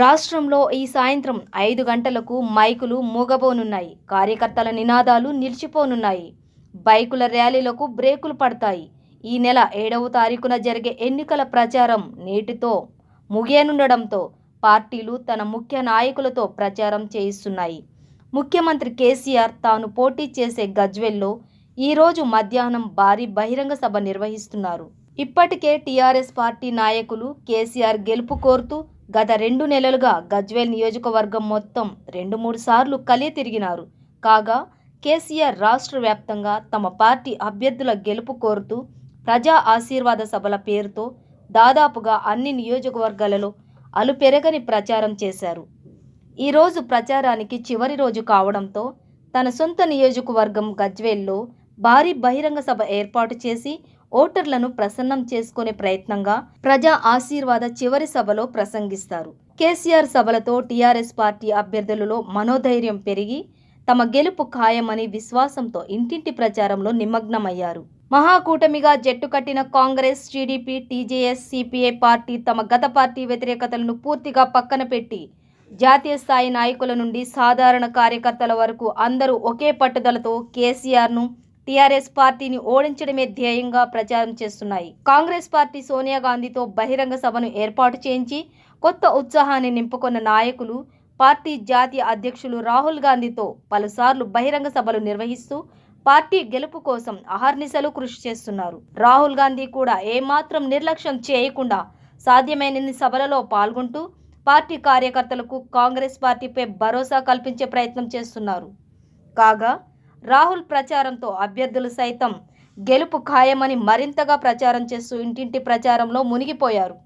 రాష్ట్రంలో ఈ సాయంత్రం ఐదు గంటలకు మైకులు మూగబోనున్నాయి. కార్యకర్తల నినాదాలు నిలిచిపోనున్నాయి. బైకుల ర్యాలీలకు బ్రేకులు పడతాయి. ఈ నెల ఏడవ తారీఖున జరిగే ఎన్నికల ప్రచారం నేటితో ముగియనుండడంతో పార్టీలు తన ముఖ్య నాయకులతో ప్రచారం చేయిస్తున్నాయి. ముఖ్యమంత్రి కేసీఆర్ తాను పోటీ చేసే గజ్వెల్లో ఈరోజు మధ్యాహ్నం భారీ బహిరంగ సభ నిర్వహిస్తున్నారు. ఇప్పటికే టీఆర్ఎస్ పార్టీ నాయకులు కేసీఆర్ గెలుపు కోరుతూ గత రెండు నెలలుగా గజ్వేల్ నియోజకవర్గం మొత్తం రెండు మూడు సార్లు కలియ తిరిగినారు. కాగా కేసీఆర్ రాష్ట్ర వ్యాప్తంగా తమ పార్టీ అభ్యర్థుల గెలుపు కోరుతూ ప్రజా ఆశీర్వాద సభల పేరుతో దాదాపుగా అన్ని నియోజకవర్గాలలో అలుపెరగని ప్రచారం చేశారు. ఈరోజు ప్రచారానికి చివరి రోజు కావడంతో తన సొంత నియోజకవర్గం గజ్వేల్లో భారీ బహిరంగ సభ ఏర్పాటు చేసి ఓటర్లను ప్రసన్నం చేసుకునే ప్రయత్నంగా ప్రజా ఆశీర్వాద చివరి సభలో ప్రసంగిస్తారు. కేసీఆర్ సభలతో టీఆర్ఎస్ పార్టీ అభ్యర్థులలో మనోధైర్యం పెరిగి తమ గెలుపు ఖాయమని విశ్వాసంతో ఇంటింటి ప్రచారంలో నిమగ్నమయ్యారు. మహాకూటమిగా జట్టు కట్టిన Congress TDP TJS CPI party తమ గత పార్టీ వ్యతిరేకతలను పూర్తిగా పక్కన పెట్టి జాతీయ స్థాయి నాయకుల నుండి సాధారణ కార్యకర్తల వరకు అందరూ ఒకే పట్టుదలతో కేసీఆర్ను టీఆర్ఎస్ పార్టీని ఓడించడమే ధ్యేయంగా ప్రచారం చేస్తున్నాయి. కాంగ్రెస్ పార్టీ సోనియా గాంధీతో బహిరంగ సభను ఏర్పాటు చేయించి కొత్త ఉత్సాహాన్ని నింపుకున్న నాయకులు పార్టీ జాతీయ అధ్యక్షులు రాహుల్ గాంధీతో పలుసార్లు బహిరంగ సభలు నిర్వహిస్తూ పార్టీ గెలుపు కోసం అహర్నిశలు కృషి చేస్తున్నారు. రాహుల్ గాంధీ కూడా ఏమాత్రం నిర్లక్ష్యం చేయకుండా సాధ్యమైనన్ని సభలలో పాల్గొంటూ పార్టీ కార్యకర్తలకు కాంగ్రెస్ పార్టీపై భరోసా కల్పించే ప్రయత్నం చేస్తున్నారు. కాగా రాహుల్ ప్రచారంతో అభ్యర్థులు సైతం గెలుపు ఖాయమని మరింతగా ప్రచారం చేస్తూ ఇంటింటి ప్రచారంలో మునిగిపోయారు.